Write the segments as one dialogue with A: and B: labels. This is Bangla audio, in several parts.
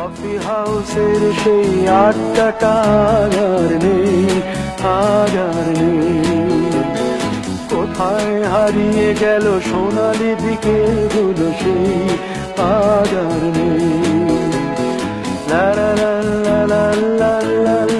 A: কফি হাউসের সেই আড্ডাটা আর নেই আগার নেই। কোথায় হারিয়ে গেল সোনালি দিকে গুলো সেই আগার নেই। লা লা লা লা লা লা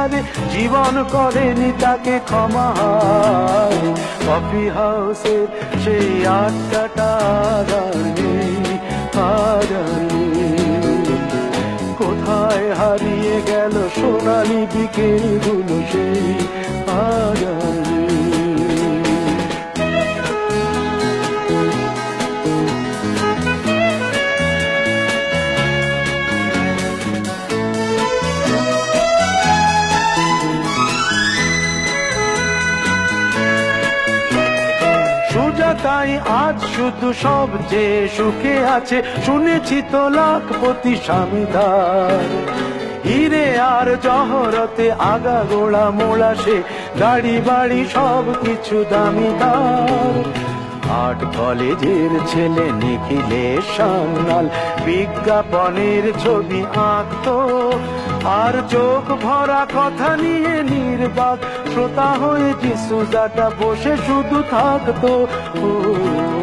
A: ক্যান্সারে জীবন করেনি তাকে ক্ষমা। কফি হাউসের সেই নেই। কোথায় হারিয়ে গেল সোনালি বিকেলগুলো সেই সুজাতাই আজ শুধু সব যে সুখে আছে, শুনেছি তো লাখপতি স্বামীদার। হিরে আর জহরতে আগা গোড়া মোড়া সে গাড়ি বাড়ি সব কিছু দামিদার আর্ট কলেজের ছেলে নিখিলে সান্নাল বিজ্ঞাপনের ছবি আঁকতো। আর চোখ ভরা কথা নিয়ে নির্বাক শ্রোতা হয়ে যিশু যিশুদাটা বসে শুধু থাকতো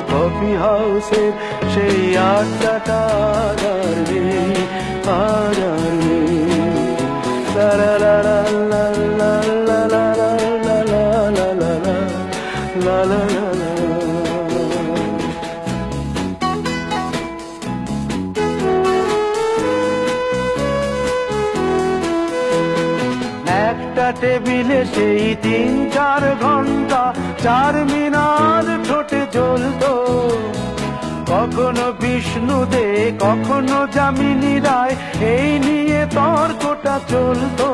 A: কফি হাউসের সেই আড্ডাটা আর আর টেবিলে সেই তিন চার ঘণ্টা, চার মিনার ঠোঁটে জ্বলতো। কখনো বিষ্ণু দে কখনো যামিনী রায়, এই নিয়ে তর্কটা চলতো।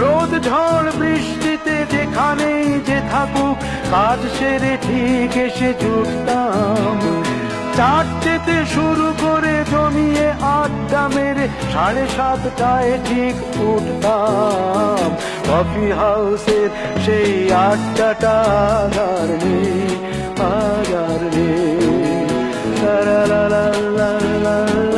A: রোদ, ঝড়, বৃষ্টিতে যেখানেই যে থাকুক, কাজ সেরে ঠিক এসে জুটতাম চারটেতে শুরু করে জমিয়ে ঘণ্টা মেরে সাড়ে সাতটায় ঠিক উঠতাম। কফি হাউসের সেই আড্ডাটা আর নেই আগার নেই লা লা লা লা লা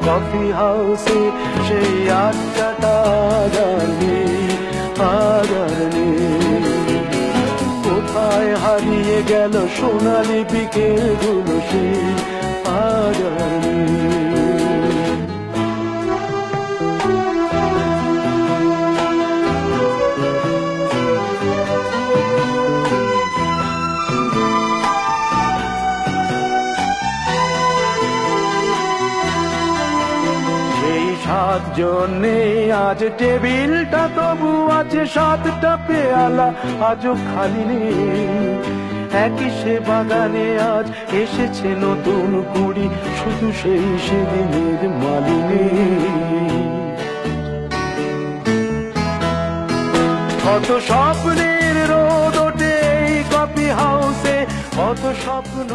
A: কফি হাউসে সেই আড্ডাটা জানি আগানি কোথায় হারিয়ে গেল সোনালি বিকেলগুলো সেই সাতজন নেই আজ টেবিলটা তবু আছে সাতটা পেয়ালা, আজও খালি নেই। একই সে বাগানে আজ এসেছে নতুন কুড়ি, শুধু সেই সেদিনের মালিনী। কত স্বপ্নের রোদ ওঠে কফি হাউসে, কত স্বপ্ন